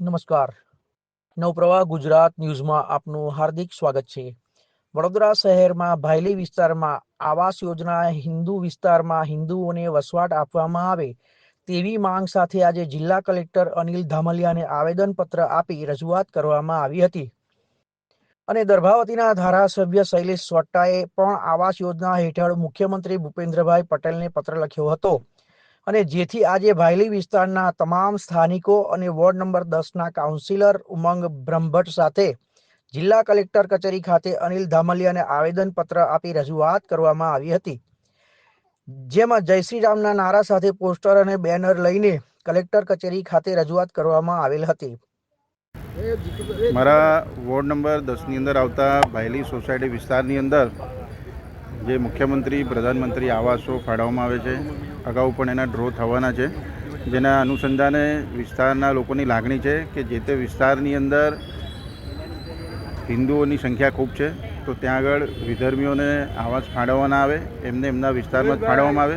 નમસ્કાર. નવપ્રવાહ ગુજરાત ન્યૂઝમાં આપનું હાર્દિક સ્વાગત છે. વડોદરા શહેરમાં ભાયલી વિસ્તારમાં આવાસ યોજના હિન્દુ વિસ્તારમાં હિન્દુઓને વસવાટ આપવામાં આવે તેવી માંગ સાથે આજે જિલ્લા કલેક્ટર અનિલ ધામલિયાને આવેદનપત્ર આપી રજૂઆત કરવામાં આવી હતી. અને દર્ભાવતીના ધારાસભ્ય શૈલેષ સ્વટ્ટાએ પણ આવાસ યોજના હેઠળ મુખ્યમંત્રી ભૂપેન્દ્રભાઈ પટેલને પત્ર લખ્યો હતો. અને જેથી આજે ભાયલી વિસ્તારના તમામ સ્થાનિકો અને વોર્ડ નંબર દસના કાઉન્સિલર ઉમંગ બ્રહ્મભટ્ટ સાથે જિલ્લા કલેક્ટર કચેરી ખાતે અનિલ ધામલિયાને આવેદનપત્ર આપી રજૂઆત કરવામાં આવી હતી. જેમાં જય શ્રી રામના નારા સાથે પોસ્ટર અને બેનર લઈને કલેક્ટર કચેરી ખાતે રજૂઆત કરવામાં આવેલ હતી. મારા વોર્ડ નંબર દસની અંદર આવતા ભાયલી સોસાયટી વિસ્તારની અંદર જે મુખ્યમંત્રી, પ્રધાનમંત્રી આવાસો ફાળવવામાં આવે છે અગાઉ પણ એના ડ્રો થવાના છે. જેના અનુસંધાને વિસ્તારના લોકોની લાગણી છે કે જે તે વિસ્તારની અંદર હિન્દુઓની સંખ્યા ખૂબ છે, તો ત્યાં આગળ વિધર્મીઓને આવાસ ફાળવવાના આવે, એમને એમના વિસ્તારમાં જ ફાળવવામાં આવે,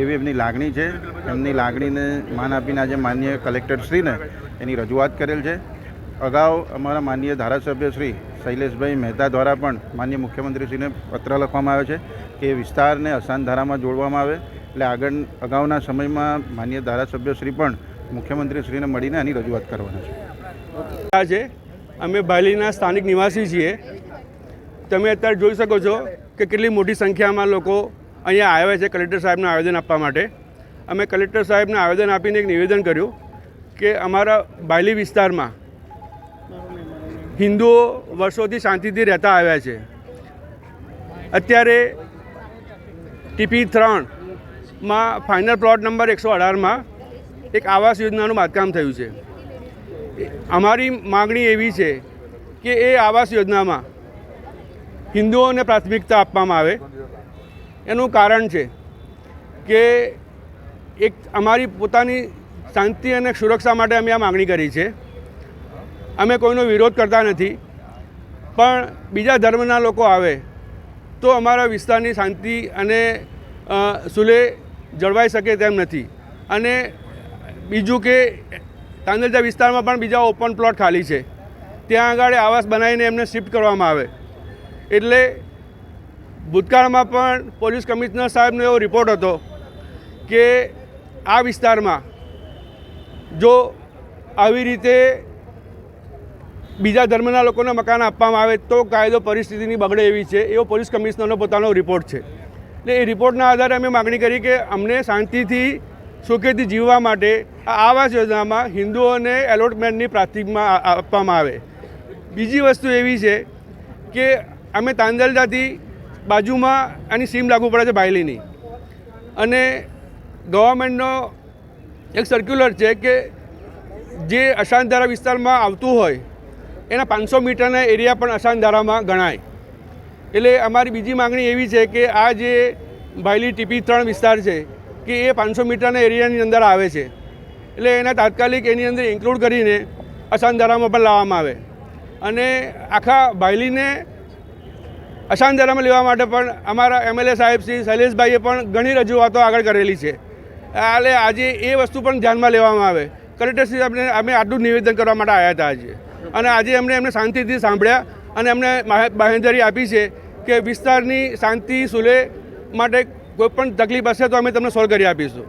એવી એમની લાગણી છે. એમની લાગણીને માન આપીને આજે માન્ય કલેક્ટરશ્રીને એની રજૂઆત કરેલ છે. અગાઉ અમારા માનનીય ધારાસભ્ય શ્રી શૈલેષભાઈ મહેતા દ્વારા પણ માન્ય મુખ્યમંત્રીશ્રીને પત્ર લખવામાં આવે છે કે વિસ્તારને અસાન ધારામાં જોડવામાં આવે એટલે આગળ, અગાઉના સમયમાં માન્ય ધારાસભ્યશ્રી પણ મુખ્યમંત્રીશ્રીને મળીને આની રજૂઆત કરવાના છે. આ છે, અમે બાયલીના સ્થાનિક નિવાસી છીએ. તમે અત્યારે જોઈ શકો છો કે કેટલી મોટી સંખ્યામાં લોકો અહીંયા આવ્યા છે કલેક્ટર સાહેબને આવેદન આપવા માટે. અમે કલેક્ટર સાહેબને આવેદન આપીને એક નિવેદન કર્યું કે અમારા બાયલી વિસ્તારમાં હિન્દુઓ વર્ષોથી શાંતિથી રહેતા આવ્યા છે. અત્યારે ટીપી ત્રણમાં ફાઇનલ પ્લોટ નંબર એકસો અઢારમાં એક આવાસ યોજનાનું બાંધકામ થયું છે. અમારી માગણી એવી છે કે એ આવાસ યોજનામાં હિન્દુઓને પ્રાથમિકતા આપવામાં આવે. એનું કારણ છે કે એક અમારી પોતાની શાંતિ અને સુરક્ષા માટે અમે આ માગણી કરી છે. અમે કોઈનો વિરોધ કરતા નથી. પણ બીજા ધર્મના લોકો આવે તો અમારા વિસ્તારની શાંતિ અને સુલે જળવાઈ શકે તેમ નથી. અને બીજું કે, તાંદલજા વિસ્તારમાં પણ બીજા ઓપન પ્લોટ ખાલી છે. ત્યાં આગળ આવાસ બનાવીને એમને શિફ્ટ કરવામાં આવે. એટલે ભૂતકાળમાં પણ પોલીસ કમિશનર સાહેબનો એવો રિપોર્ટ હતો કે આ વિસ્તારમાં જો આવી રીતે બીજા ધર્મના લોકોને મકાન આપવામાં આવે તો કાયદો પરિસ્થિતિની બગડે એવી છે, એવો પોલીસ કમિશનરનો પોતાનો રિપોર્ટ છે. એટલે એ રિપોર્ટના આધારે અમે માગણી કરી કે અમને શાંતિથી સુખેથી જીવવા માટે આ આવાસ યોજનામાં હિન્દુઓને એલોટમેન્ટની પ્રાથમિકમાં આપવામાં આવે. બીજી વસ્તુ એવી છે કે અમે તાંદલજાથી બાજુમાં આની સીમ લાગુ પડે છે બાયલીની. અને ગવર્મેન્ટનો એક સર્ક્યુલર છે કે જે અશાંતધારા વિસ્તારમાં આવતું હોય, એના પાંચસો મીટરના એરિયા પણ અશાંતધારામાં ગણાય. એટલે અમારી બીજી માગણી એવી છે કે આ જે ભાયલી ટીપી ત્રણ વિસ્તાર છે, કે એ પાંચસો મીટરના એરિયાની અંદર આવે છે. એટલે એના તાત્કાલિક એની અંદર ઇન્ક્લુડ કરીને અશાંતારામાં પણ લાવવામાં આવે. અને આખા ભાયલીને અશાંતારામાં લેવા માટે પણ અમારા એમએલએ સાહેબ શ્રી શૈલેષભાઈએ પણ ઘણી રજૂઆતો આગળ કરેલી છે. એટલે આજે એ વસ્તુ પણ ધ્યાનમાં લેવામાં આવે. કલેક્ટરશ્રી આપણે અમે આટલું નિવેદન કરવા માટે આવ્યા હતા આજે. અને આજે એમણે એમને શાંતિથી સાંભળ્યા. અને એમને બાંહેધરી આપી છે કે વિસ્તારની શાંતિ, સુલે માટે કોઈ પણ તકલીફ હશે તો અમે તમને સોલ્વ કરી આપીશું.